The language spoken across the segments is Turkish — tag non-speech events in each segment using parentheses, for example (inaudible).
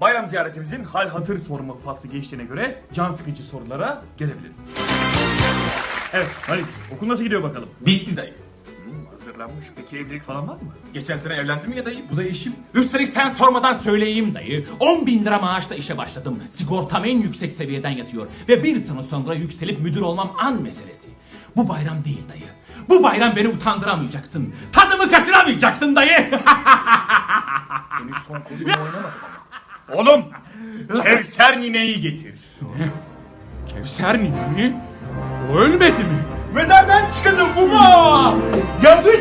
Bayram ziyaretimizin hal hatır sorma faslı geçtiğine göre can sıkıcı sorulara gelebiliriz. Evet Malik okul nasıl gidiyor bakalım? Bitti dayı. Hmm, hazırlanmış. Peki evlilik falan var mı? Geçen sene evlendim ya dayı. Bu da eşim. Üstelik sen sormadan söyleyeyim dayı. 10 bin lira maaşla işe başladım. Sigortam en yüksek seviyeden yatıyor. Ve bir sene sonra yükselip müdür olmam an meselesi. Bu bayram değil dayı. Bu bayram beni utandıramayacaksın. Tadımı kaçıramayacaksın dayı. (laughs) Henüz son kozumu oynamadım ama. Oğlum! Kevser nineyi getir. Kevser nine mi? O ölmedi mi? Mezardan çıkıldı baba. Gelmiş!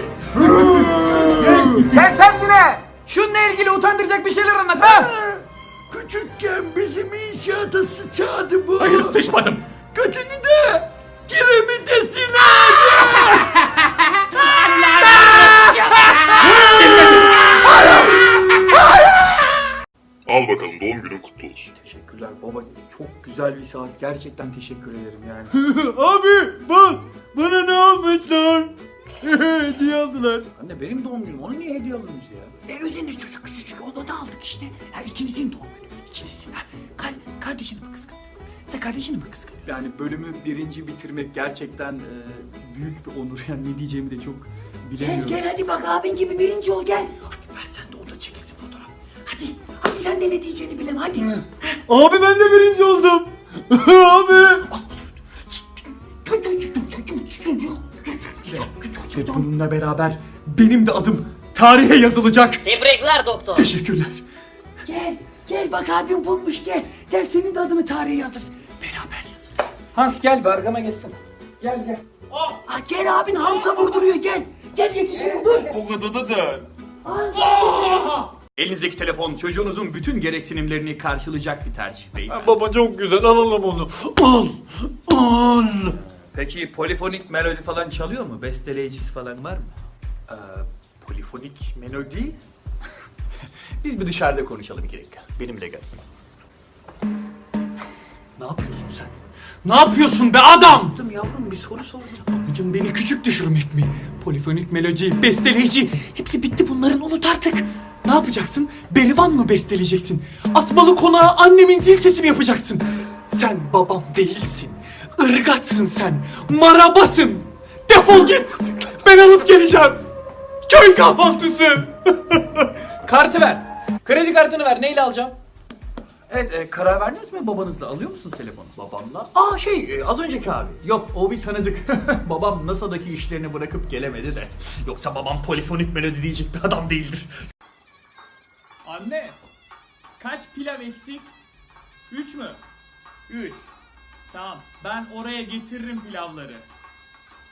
Gel sen yine. Şununla ilgili utandıracak bir şeyler anlat ha. Küçükken bizim inşaata sıçadı bu. Hayır sıçmadım. Kötünü de kiremitesine. Al (laughs) Baba. Çok güzel bir saat. Gerçekten teşekkür ederim yani. (laughs) Abi bak bana ne almışlar. (laughs) Hediye aldılar. Anne benim doğum günüm. Ona niye hediye aldınız ya? E üzerine çocuk küçücük onu da aldık işte. Ya ikinizin doğum günü. İkinizin. Ha, kar, kardeşini mi kıskanıyor? Sen kardeşini mi kıskanıyorsun? Yani bölümü birinci bitirmek gerçekten e, büyük bir onur. Yani ne diyeceğimi de çok Gel bilemiyorum. gel hadi bak abin gibi birinci ol gel. De ne diyeceğini bilem hadi. Abi ben de birinci oldum. Abi. Ve bununla beraber benim de adım tarihe yazılacak. Tebrikler doktor. Teşekkürler. Gel gel bak abim bulmuş gel. Gel senin de adını tarihe yazırız. Beraber yazırız. Hans gel Bergama geçsin. Gel gel. Ha, gel abin Hamza vurduruyor gel. Gel yetişelim dur. O kadar da değil. Elinizdeki telefon çocuğunuzun bütün gereksinimlerini karşılayacak bir tercih değil. Baba çok güzel alalım onu. Al. Al. Peki polifonik melodi falan çalıyor mu? Besteleyicisi falan var mı? Ee, polifonik melodi? (laughs) Biz bir dışarıda konuşalım iki dakika. Benimle gel. Ne yapıyorsun sen? Ne yapıyorsun be adam? Yaptım yavrum bir soru sordum. Amcım beni küçük düşürmek mi? Polifonik melodi, besteleyici hepsi bitti bunların unut artık. Ne yapacaksın? Berivan mı besteleyeceksin? Asmalı konağa annemin zil sesi mi yapacaksın? Sen babam değilsin. Irgatsın sen. Marabasın. Defol git. Ben alıp geleceğim. Köy kahvaltısı. (laughs) Kartı ver. Kredi kartını ver. Neyle alacağım? Evet e, karar verdiniz mi babanızla? Alıyor musunuz telefonu? Babamla? Aa şey e, az önceki abi. Yok o bir tanıdık. (laughs) Babam NASA'daki işlerini bırakıp gelemedi de. Yoksa babam polifonik melodi diyecek bir adam değildir. Anne, kaç pilav eksik? Üç mü? Üç. Tamam, ben oraya getiririm pilavları.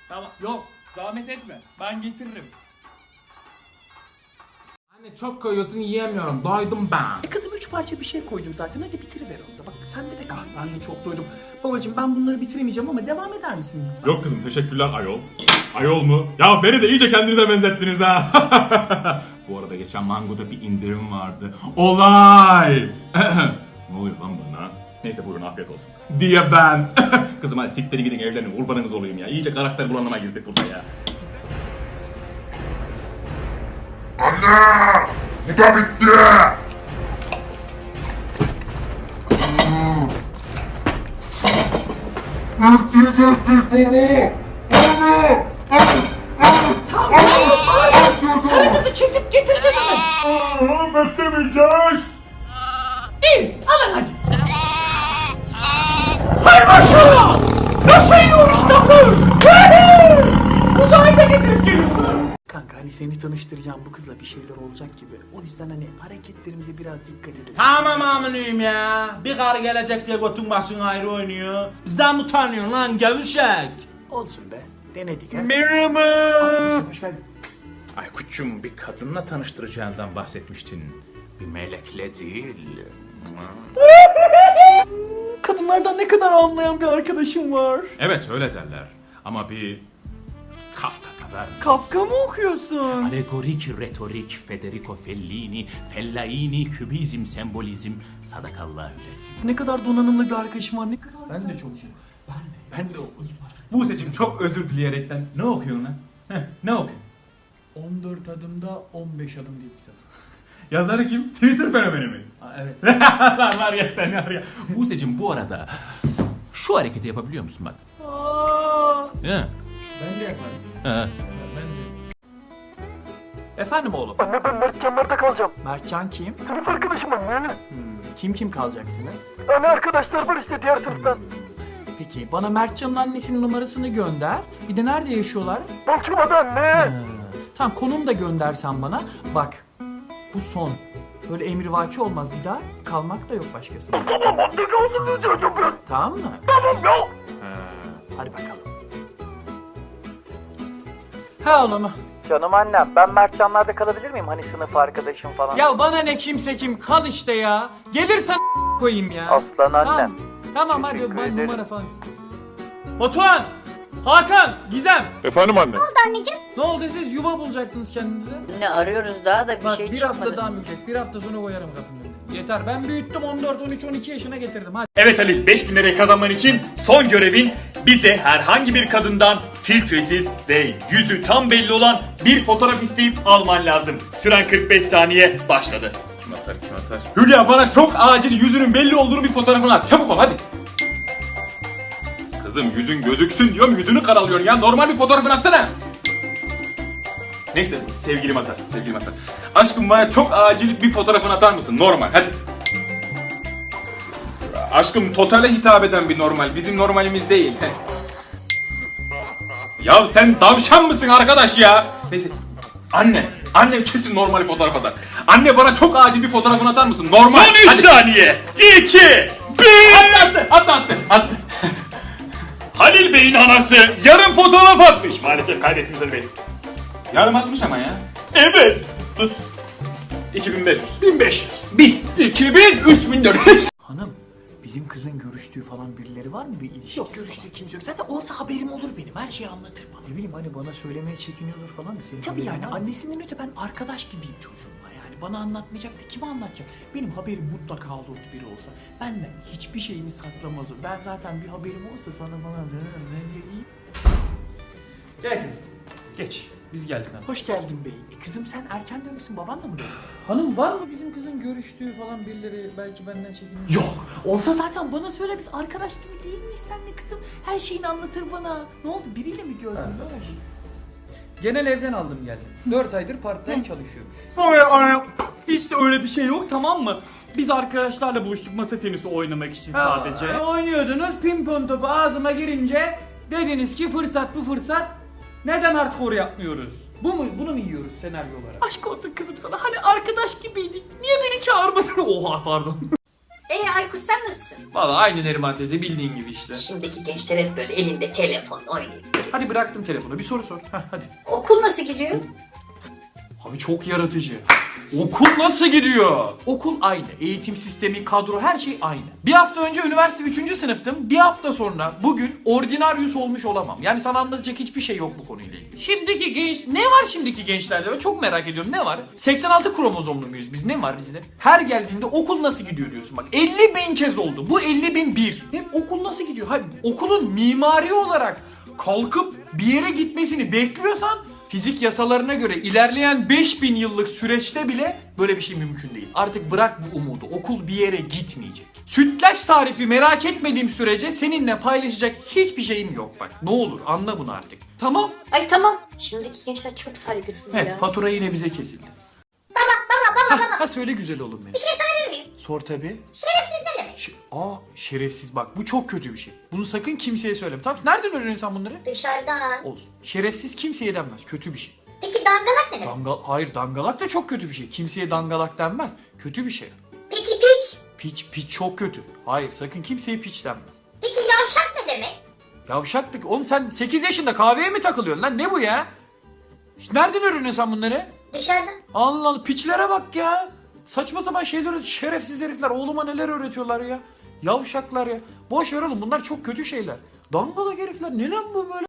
Tamam, yok, zahmet etme, ben getiririm. Anne çok koyuyorsun yiyemiyorum. Doydum ben. E kızım üç parça bir şey koydum zaten. Hadi bitiriver onu da. Bak sen de de kal. Ben de çok doydum. Babacım ben bunları bitiremeyeceğim ama devam eder misin? Yok kızım teşekkürler ayol. Ayol mu? Ya beni de iyice kendinize benzettiniz ha. Bu arada geçen Mango'da bir indirim vardı. Olay! ne oluyor lan bana? Neyse buyurun afiyet olsun. diye ben. Kızım hadi siktirin gidin evlenin kurbanınız olayım ya. İyice karakter bulanıma girdik burada ya. Anne! Bu da bitti! Öldürecektik baba! Anne! Hemen. Beklemeyeceğiz! İyi alın hadi. Hay maşallah. Nasıl yiyor işte bu? Uzayda getirip geliyorlar. Kanka hani seni tanıştıracağım bu kızla bir şeyler olacak gibi. O yüzden hani hareketlerimize biraz dikkat edelim. Tamam aminuyum ya. Bir karı gelecek diye götün başın ayrı oynuyor. Bizden mi utanıyorsun lan gevşek? Olsun be. Denedik ha. Merhaba. Hoş geldin. Aykut'cum bir kadınla tanıştıracağından bahsetmiştin. Bir melekle değil. Kadınlardan ne kadar anlayan bir arkadaşım var. Evet öyle derler. Ama bir Kafka kadar. Kafka mı okuyorsun? Alegorik, retorik, Federico Fellini, Fellaini, kübizm, sembolizm, sadakallah resim. Ne kadar donanımlı bir arkadaşım var. Ne kadar Ben de çok iyi. Ben de okuyayım. Buse'cim çok özür dileyerekten. Ne okuyorsun lan? Heh, ne okuyorsun? 14 adımda 15 adım diye kitap. (laughs) Yazarı kim? Twitter fenomeni mi? evet. (laughs) Lan var ya sen var ya. Buse'cim bu arada şu hareketi yapabiliyor musun bak? Ya. Ben de yaparım. Ha. Ben de. Efendim oğlum. Anne ben Mertcanlarda kalacağım. Mertcan kim? Sınıf arkadaşım anne. Kim kim kalacaksınız? Anne arkadaşlar var işte diğer sınıftan. Peki bana Mertcan'ın annesinin numarasını gönder. Bir de nerede yaşıyorlar? Balçova'da anne. Tamam konum da göndersen bana. Bak bu son. Böyle emrivaki olmaz bir daha. Kalmak da yok başkasına. Tamam anne ne diyeceğim ben. Tamam mı? Tamam ya. Hadi bakalım. Ha oğlum. Canım annem ben Mertcanlar'da kalabilir miyim? Hani sınıf arkadaşım falan. Ya bana ne kimse kim kal işte ya. Gelirsen koyayım ya. Aslan annem. Tamam. Tamam hadi ederim. numara falan. Batuhan! Hakan! Gizem! Efendim anne. Ne oldu siz yuva bulacaktınız kendinize? Ne arıyoruz daha da bir Bak şey bir çıkmadı. hafta daha mücek. Bir hafta sonra koyarım kapının önüne. Yeter ben büyüttüm 14, 13, 12 yaşına getirdim hadi. Evet Halil 5000 lirayı kazanman için son görevin bize herhangi bir kadından filtresiz ve yüzü tam belli olan bir fotoğraf isteyip alman lazım. Süren 45 saniye başladı. Kim atar kim atar? Hülya bana çok acil yüzünün belli olduğunu bir fotoğrafını at. Çabuk ol hadi. Kızım yüzün gözüksün diyorum yüzünü karalıyorsun ya. Normal bir fotoğrafını atsana. Neyse sevgilim atar. Sevgilim atar. Aşkım bana çok acil bir fotoğrafını atar mısın? Normal hadi. Aşkım totale hitap eden bir normal. Bizim normalimiz değil. (laughs) ya sen davşan mısın arkadaş ya? Neyse. Anne. Anne kesin normal fotoğraf atar. Anne bana çok acil bir fotoğrafını atar mısın? Normal. Son 3 Hadi. saniye. 2 1 Attı attı attı attı. Halil Bey'in anası yarım fotoğraf atmış. Maalesef kaybettiniz Halil Bey. Yarım atmış ama ya. Evet. Tut. 2500. 1500. 1000. 2000. 3400. Hanım bizim kızın görüştüğü falan birileri var mı bir ilişkisi? Yok görüştüğü kimse yok. Zaten olsa haberim olur benim. Her şeyi anlatır bana. Ne bileyim hani bana söylemeye çekiniyordur falan da senin Tabii haberin yani var mı? annesinden öte ben arkadaş gibiyim çocuğumla yani. Bana anlatmayacaktı kime anlatacak? Benim haberim mutlaka olurdu biri olsa. Benden hiçbir şeyimi saklamaz o. Ben zaten bir haberim olsa sana bana ne diyeyim? Gel kızım. Geç. Biz geldik hanım. Hoş geldin bey. E kızım sen erken dönmüşsün babanla mı döndün? Hanım var mı bizim kızın görüştüğü falan birileri belki benden çekiniyor? Yok. Olsa zaten bana söyle biz arkadaş gibi değil miyiz senle kızım? Her şeyini anlatır bana. Ne oldu biriyle mi gördün? Ne oldu? Genel evden aldım geldim. 4 aydır part-time çalışıyormuş. Hiç de öyle bir şey yok tamam mı? Biz arkadaşlarla buluştuk masa tenisi oynamak için sadece. Ha, oynuyordunuz pimpon topu ağzıma girince dediniz ki fırsat bu fırsat. Neden hardcore yapmıyoruz? Bu mu bunu mu yiyoruz senaryo olarak? Aşk olsun kızım sana. Hani arkadaş gibiydik. Niye beni çağırmadın? (laughs) Oha pardon. Ee Aykut sen nasılsın? Valla aynı Neriman teyze bildiğin gibi işte. Şimdiki gençler hep böyle elinde telefon oynuyor. Hadi bıraktım telefonu bir soru sor. Heh, hadi. Okul nasıl gidiyor? Abi çok yaratıcı. Okul nasıl gidiyor? Okul aynı. Eğitim sistemi, kadro her şey aynı. Bir hafta önce üniversite 3. sınıftım. Bir hafta sonra bugün ordinaryus olmuş olamam. Yani sana anlatacak hiçbir şey yok bu konuyla ilgili. Şimdiki genç... Ne var şimdiki gençlerde? Ben çok merak ediyorum. Ne var? 86 kromozomlu muyuz biz? Ne var bizde? Her geldiğinde okul nasıl gidiyor diyorsun. Bak 50 bin kez oldu. Bu 50 bin bir. Hem okul nasıl gidiyor? Hayır, okulun mimari olarak kalkıp bir yere gitmesini bekliyorsan Fizik yasalarına göre ilerleyen 5000 yıllık süreçte bile böyle bir şey mümkün değil. Artık bırak bu umudu. Okul bir yere gitmeyecek. Sütlaç tarifi merak etmediğim sürece seninle paylaşacak hiçbir şeyim yok bak. Ne olur anla bunu artık. Tamam. Ay tamam. Şimdiki gençler çok saygısız Evet ya. fatura yine bize kesildi. Baba baba baba baba. Ha söyle güzel oğlum benim. Bir şey sorabilir miyim? Sor tabi. Şerefsiz? Ş- Aa şerefsiz bak bu çok kötü bir şey. Bunu sakın kimseye söyleme. Tamam nereden öğreniyorsun sen bunları? Dışarıdan. Olsun. Şerefsiz kimseye denmez. Kötü bir şey. Peki dangalak ne demek? Dangal hayır dangalak da çok kötü bir şey. Kimseye dangalak denmez. Kötü bir şey. Peki piç? Piç piç çok kötü. Hayır sakın kimseye piç denmez. Peki yavşak ne demek? Yavşaklık. Oğlum sen 8 yaşında kahveye mi takılıyorsun lan? Ne bu ya? Nereden öğreniyorsun sen bunları? Dışarıdan. Allah Allah piçlere bak ya. Saçma sapan şeyler şerefsiz herifler. Oğluma neler öğretiyorlar ya. Yavşaklar ya. Boş ver oğlum bunlar çok kötü şeyler. Dangalak herifler ne lan bu böyle?